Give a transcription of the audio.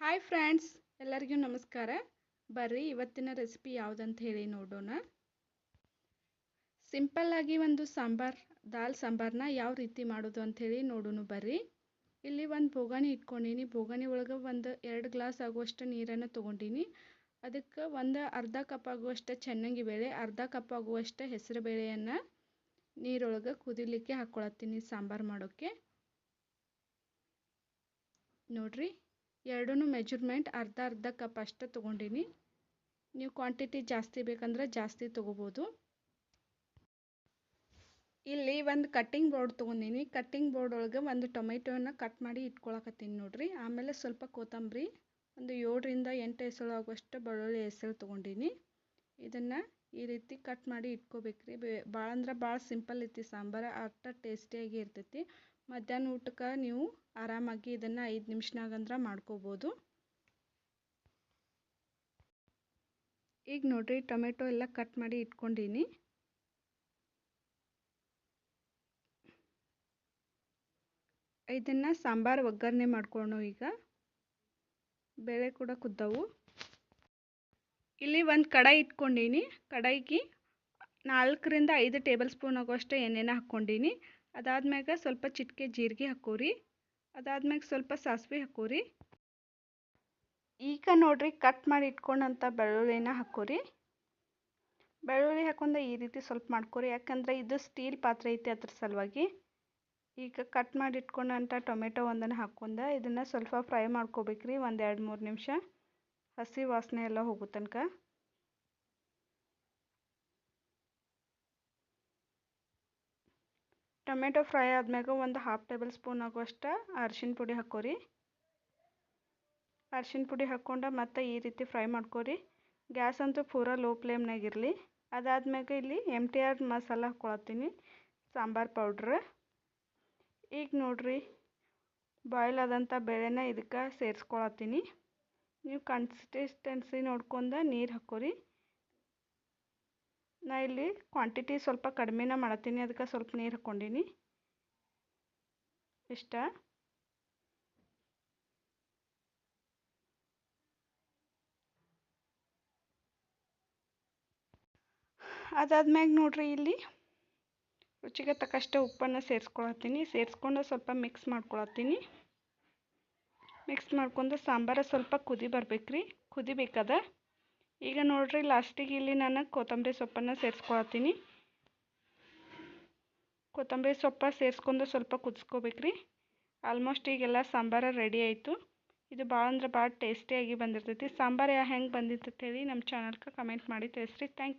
Hi friends ಎಲ್ಲರಿಗೂ ನಮಸ್ಕಾರ. ಬರ್ರಿ ಇವತ್ತಿನ ರೆಸಿಪಿ ಯಾವುದಂತ ಹೇಳಿ ನೋಡೋಣ. ಸಿಂಪಲ್ಲಾಗಿ ಒಂದು ಸಾಂಬಾರ್, ದಾಲ್ ಸಾಂಬಾರನ್ನ ಯಾವ ರೀತಿ ಮಾಡೋದು ಅಂಥೇಳಿ ನೋಡೋಣ ಬರ್ರಿ. ಇಲ್ಲಿ ಒಂದು ಬೋಗಾಣಿ ಇಟ್ಕೊಂಡೀನಿ. ಬೋಗಾಣಿ ಒಳಗೆ ಒಂದು ಎರಡು ಗ್ಲಾಸ್ ಆಗುವಷ್ಟು ನೀರನ್ನು ತೊಗೊಂಡೀನಿ. ಅದಕ್ಕೆ ಒಂದು ಅರ್ಧ ಕಪ್ ಆಗುವಷ್ಟು ಚೆನ್ನಾಗಿ ಬೇಳೆ, ಅರ್ಧ ಕಪ್ ಆಗುವಷ್ಟು ಹೆಸರು ಬೇಳೆಯನ್ನು ನೀರೊಳಗೆ ಕುದಿಲಿಕ್ಕೆ ಹಾಕ್ಕೊಳತ್ತೀನಿ ಸಾಂಬಾರು ಮಾಡೋಕ್ಕೆ ನೋಡ್ರಿ. ಎರಡೂ ಮೆಜರ್ಮೆಂಟ್ ಅರ್ಧ ಅರ್ಧ ಕಪ್ ಅಷ್ಟು ತೊಗೊಂಡೀನಿ. ನೀವು ಕ್ವಾಂಟಿಟಿ ಜಾಸ್ತಿ ಬೇಕಂದ್ರೆ ಜಾಸ್ತಿ ತೊಗೋಬೋದು. ಇಲ್ಲಿ ಒಂದು ಕಟ್ಟಿಂಗ್ ಬೋರ್ಡ್ ತೊಗೊಂಡೀನಿ. ಕಟ್ಟಿಂಗ್ ಬೋರ್ಡ್ ಒಳಗೆ ಒಂದು ಟೊಮೆಟೊನ ಕಟ್ ಮಾಡಿ ಇಟ್ಕೊಳಕತ್ತೀನಿ ನೋಡ್ರಿ. ಆಮೇಲೆ ಸ್ವಲ್ಪ ಕೊತ್ತಂಬರಿ ಒಂದು ಏಳರಿಂದ ಎಂಟು ಹೆಸಳು ಆಗುವಷ್ಟು ಬೆಳ್ಳುಳ್ಳಿ ಹೆಸಳು ತೊಗೊಂಡೀನಿ. ಇದನ್ನು ಈ ರೀತಿ ಕಟ್ ಮಾಡಿ ಇಟ್ಕೋಬೇಕ್ರಿ. ಬೇ ಭಾಳ ಅಂದ್ರೆ ಭಾಳ ಸಿಂಪಲ್ ಐತಿ ಸಾಂಬಾರು. ಅಷ್ಟು ಟೇಸ್ಟಿಯಾಗಿ ಇರ್ತೈತಿ. ಮಧ್ಯಾಹ್ನ ಊಟಕ್ಕೆ ನೀವು ಆರಾಮಾಗಿ ಇದನ್ನು ಐದು ನಿಮಿಷನಾಗಂದ್ರೆ ಮಾಡ್ಕೋಬೋದು. ಈಗ ನೋಡಿರಿ ಟೊಮೆಟೊ ಎಲ್ಲ ಕಟ್ ಮಾಡಿ ಇಟ್ಕೊಂಡೀನಿ. ಇದನ್ನು ಸಾಂಬಾರು ಒಗ್ಗರಣೆ ಮಾಡ್ಕೊಳ್ಳೋಣ ಈಗ. ಬೇಳೆ ಕೂಡ ಕುದ್ದವು. ಇಲ್ಲಿ ಒಂದು ಕಡಾಯಿ ಇಟ್ಕೊಂಡೀನಿ. ಕಡಾಯಿಗೆ ನಾಲ್ಕರಿಂದ ಐದು ಟೇಬಲ್ ಸ್ಪೂನ್ ಆಗುವಷ್ಟು ಎಣ್ಣೆನ ಹಾಕ್ಕೊಂಡೀನಿ. ಅದಾದ್ಮ್ಯಾಗ ಸ್ವಲ್ಪ ಚಿಟಿಕೆ ಜೀರಿಗೆ ಹಾಕೋರಿ, ಅದಾದ್ಮ್ಯಾಗ ಸ್ವಲ್ಪ ಸಾಸಿವೆ ಹಾಕೋರಿ. ಈಗ ನೋಡ್ರಿ ಕಟ್ ಮಾಡಿ ಇಟ್ಕೊಂಡಂಥ ಬೆಳ್ಳುಳ್ಳಿನ ಹಾಕೋರಿ. ಬೆಳ್ಳುಳ್ಳಿ ಹಾಕೊಂಡ ಈ ರೀತಿ ಸ್ವಲ್ಪ ಮಾಡ್ಕೊರಿ, ಯಾಕಂದರೆ ಇದು ಸ್ಟೀಲ್ ಪಾತ್ರೆ ಐತಿ ಅದ್ರ ಸಲುವಾಗಿ. ಈಗ ಕಟ್ ಮಾಡಿ ಇಟ್ಕೊಂಡಂಥ ಟೊಮೆಟೊ ಒಂದನ್ನು ಹಾಕೊಂಡ ಇದನ್ನು ಸ್ವಲ್ಪ ಫ್ರೈ ಮಾಡ್ಕೋಬೇಕ್ರಿ ಒಂದು ಎರಡು ಮೂರು ನಿಮಿಷ. ಹಸಿ ವಾಸನೆ ಎಲ್ಲ ಹೋಗೋ ತನಕ. ಟೊಮೆಟೊ ಫ್ರೈ ಆದ್ಮ್ಯಾಗ ಒಂದು ಹಾಫ್ ಟೇಬಲ್ ಸ್ಪೂನ್ ಆಗುವಷ್ಟು ಅರ್ಶಿನ ಪುಡಿ ಹಾಕೋರಿ. ಅರ್ಶಿನ ಪುಡಿ ಹಾಕ್ಕೊಂಡು ಮತ್ತೆ ಈ ರೀತಿ ಫ್ರೈ ಮಾಡ್ಕೊರಿ. ಗ್ಯಾಸ್ ಅಂತೂ ಪೂರ ಲೋ ಫ್ಲೇಮ್ನಾಗಿರಲಿ ಅದಾದ್ಮ್ಯಾಗ ಇಲ್ಲಿ ಎಂ ಟಿ ಆರ್ ಮಸಾಲ ಹಾಕ್ಕೊಳತ್ತೀನಿ ಸಾಂಬಾರು ಪೌಡ್ರ್ ಈಗ ನೋಡ್ರಿ ಬಾಯ್ಲ್ ಆದಂಥ ಬೇಳೆನ ಇದಕ್ಕೆ ಸೇರಿಸ್ಕೊಳತ್ತೀನಿ. ನೀವು ಕನ್ಸಿಸ್ಟೆನ್ಸಿ ನೋಡ್ಕೊಂಡು ನೀರು ಹಾಕೋರಿ. ನಾ ಇಲ್ಲಿ ಕ್ವಾಂಟಿಟಿ ಸ್ವಲ್ಪ ಕಡಿಮೆನ ಮಾಡತ್ತೀನಿ ಅದಕ್ಕೆ ಸ್ವಲ್ಪ ನೀರು ಹಾಕ್ಕೊಂಡೀನಿ. ಇಷ್ಟ? ಅದಾದ್ಮ್ಯಾಗ ನೋಡ್ರಿ ಇಲ್ಲಿ ರುಚಿಗೆ ತಕ್ಕಷ್ಟೇ ಉಪ್ಪನ್ನು ಸೇರಿಸ್ಕೊಳತ್ತೀನಿ. ಸೇರಿಸ್ಕೊಂಡು ಸ್ವಲ್ಪ ಮಿಕ್ಸ್ ಮಾಡ್ಕೊಳತ್ತೀನಿ. ಮಿಕ್ಸ್ ಮಾಡ್ಕೊಂಡು ಸಾಂಬಾರು ಸ್ವಲ್ಪ ಕುದಿ ಬರ್ಬೇಕ್ರಿ. ಕುದಿಬೇಕದ ಈಗ ನೋಡ್ರಿ ಲಾಸ್ಟಿಗೆ ಇಲ್ಲಿ ನಾನು ಕೊತ್ತಂಬರಿ ಸೊಪ್ಪನ್ನು ಸೇರಿಸ್ಕೊಳತ್ತೀನಿ ಕೊತ್ತಂಬರಿ ಸೊಪ್ಪ ಸೇರಿಸ್ಕೊಂಡು ಸ್ವಲ್ಪ ಕುದಿಸ್ಕೋಬೇಕ್ರಿ. ಆಲ್ಮೋಸ್ಟ್ ಈಗೆಲ್ಲ ಸಾಂಬಾರು ರೆಡಿ ಆಯಿತು. ಇದು ಭಾಳ ಅಂದ್ರೆ ಭಾಳ ಟೇಸ್ಟಿಯಾಗಿ ಬಂದಿರ್ತೈತಿ. ಸಾಂಬಾರು ಹೆಂಗೆ ಬಂದಿತ್ತು ಹೇಳಿ ನಮ್ಮ ಚಾನಲ್ಗೆ ಕಮೆಂಟ್ ಮಾಡಿ ತಿಳಿಸ್ರಿ. Thank you